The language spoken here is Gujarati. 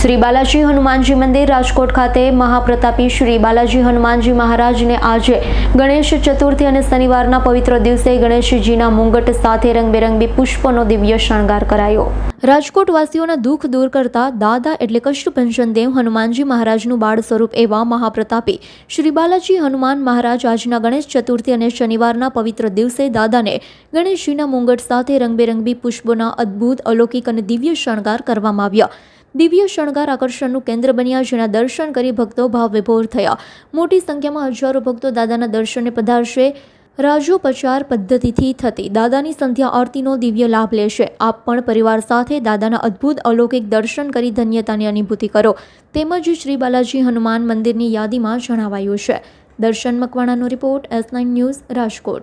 શ્રી બાલાજી હનુમાનજી મંદિર રાજકોટ ખાતે મહાપ્રતાપી શ્રી બાલાજી હનુમાનજી મહારાજને આજે ગણેશ ચતુર્થી અને શનિવારના પવિત્ર દિવસે ગણેશજીના મુંગટ સાથે રંગબેરંગી પુષ્પનો દિવ્ય શણગાર કરાયો. રાજકોટ વાસીઓના દુઃખ દૂર કરતા દાદા એટલે કષ્ટભંજન દેવ હનુમાનજી મહારાજનું બાળ સ્વરૂપ એવા મહાપ્રતાપી શ્રી બાલાજી હનુમાન મહારાજ આજના ગણેશ ચતુર્થી અને શનિવારના પવિત્ર દિવસે દાદાને ગણેશજીના મુંગટ સાથે રંગબેરંગી પુષ્પોના અદ્ભુત, અલૌકિક અને દિવ્ય શણગાર કરવામાં આવ્યા. દિવ્ય શણગાર આકર્ષણનું કેન્દ્ર બન્યા જેના દર્શન કરી ભક્તો ભાવ વિભોર થયા. મોટી સંખ્યામાં હજારો ભક્તો દાદાના દર્શને પધારશે. રાજોપચાર પદ્ધતિથી થતી. દાદાની સંધ્યા આરતીનો દિવ્ય લાભ લેશે. આપ પણ પરિવાર સાથે દાદાના અદ્ભુત અલૌકિક દર્શન કરી ધન્યતાની અનુભૂતિ કરો. તેમજ શ્રી બાલાજી હનુમાન મંદિરની યાદીમાં જણાવાયું છે. Darshan મકવાણાનો report S nine news Rajkot.